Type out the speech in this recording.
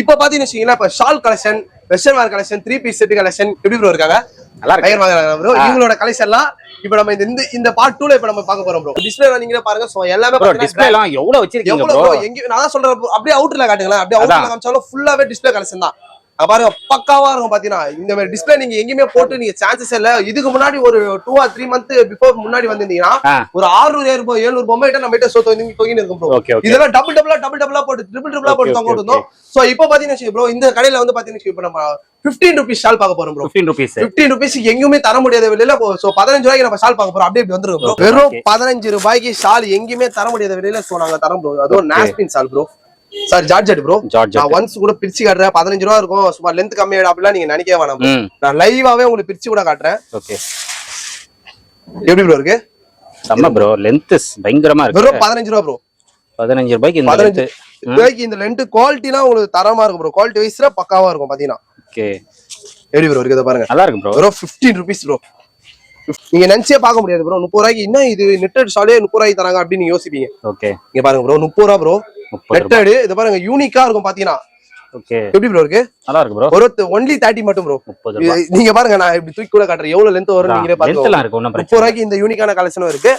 இப்ப பாத்தீங்கன்னு வச்சீங்கன்னா இப்ப shawl collection western wear collection three piece set collection எப்படி ப்ரோ இருக்காங்க? நல்லா இருக்கு. ப்ரோ இவங்களோட கலெக்ஷன்லாம் இப்ப நம்ம இந்த இந்த பார்ட் டூல இப்ப நம்ம பார்க்க போறோம் ப்ரோ டிஸ்பிளே நீங்களே பாருங்க. சோ எல்லாமே ப்ரோ டிஸ்பிளே எல்லாம் எவ்வளவு வச்சிருக்கீங்க ப்ரோ? எங்க நான் தான் சொல்றேன். அப்படியே அவுட்ல காட்டுங்களேன். அப்படியே அதான். காமிச்சாலும் ஃபுல்லாவே டிஸ்ப்ளே கலெக்ஷன் தான். பாருங்க பக்காவா இருக்கும் பாத்தீங்கன்னா. இந்த மாதிரி டிஸ்ப்ளே நீங்க எங்கேயுமே போட்டு நீங்க சான்சஸ் இல்ல. இதுக்கு முன்னாடி ஒரு two or three month before முன்னாடி வந்திருந்தீங்கன்னா. ஒரு ஆறுநூறு ஏழு ஏழுநூறு பொம்மை நம்ம கிட்ட சோ தொங்கி இருக்கும் ப்ரோ இதெல்லாம் டபுள் டபுளா டபுள் டபுளா போட்டு ட்ரிபிள் ட்ரிபிளா போட்டு தொங்க விட்டுருந்தோம் சோ இப்போ பாத்தீங்கன்னா ப்ரோ இந்த கடையில வந்து பாத்தீங்கன்னா இப்ப நம்ம 15 ருபீஸ் ஷால் பார்க்க போறோம் ப்ரோ 15 ருபீஸ் 15 ருபீஸ் எங்கேயுமே தர முடியாத விலையில சோ பதினஞ்சு ரூபாய்க்கு நம்ம ஷால் பார்க்க போறோம். அப்படியே Okay, வெறும். பதினஞ்சு ரூபாய்க்கு ஷால் எங்கேயுமே தர முடியாத விலையில சோ நாங்க தரோம் ப்ரோ அதுவும். நாஸ்பின் shawl bro sari georgette bro georgette நான் ஒன்ஸ் கூட பிரிச்சு காட்டுறேன். பதினஞ்சு ரூபா இருக்கும். சும்மா லென்த் கம்மியாயிடும் அப்படிலாம் நீங்க நினைக்கவே வேணாம் நான் லைவாவே உங்களுக்கு பிரிச்சு கூட காட்டுறேன். ஓகே. எப்படி ப்ரோ இருக்கு? செம்ம ப்ரோ லென்த் பயங்கரமா இருக்கு. வெறும் பதினஞ்சு ரூபா ப்ரோ 15 ரூபாய்க்கு இந்த பதினஞ்சு. ரூபாய்க்கு இந்த லென்த் குவாலிட்டிலாம் உங்களுக்கு தரமா இருக்கும் ப்ரோ குவாலிட்டி வைஸ்ல பக்காவா இருக்கும் பாத்தீங்கன்னா. ஓகே. எப்படி ப்ரோ இருக்குது பாருங்க. நல்லா இருக்கு ப்ரோ வெறும் ஃபிஃப்டீன் ருபீஸ் ப்ரோ நீங்க நினைச்சே பார்க்க முடியாது ப்ரோ முப்பது ரூபாய்க்கு என்ன இது நெட்டட் ஷாலே முப்பது ரூபாய்க்கு தராங்க அப்படின்னு யோசிப்பீங்க. ஓகே. இங்க பாருங்க ப்ரோ முப்பது ரூபா ப்ரோ 30 ரூபாய் நெட்டடு இது பாருங்க யூனிக்கா இருக்கும் பாத்தீங்கன்னா. எப்படி ப்ரோ இருக்கு? நல்லா இருக்கு ப்ரோ ஒரு ஒன்லி தேர்ட்டி மட்டும் ப்ரோ 30 ரூபாய். நீங்க பாருங்க நான் இப்படி தூக்கி கூட காட்டுறேன். எவ்வளவு லென்த் வரும் நீங்களே பாருங்க முப்பது ரூபாய்க்கு இந்த யூனிக்கான கலெக்ஷனும் இருக்கு.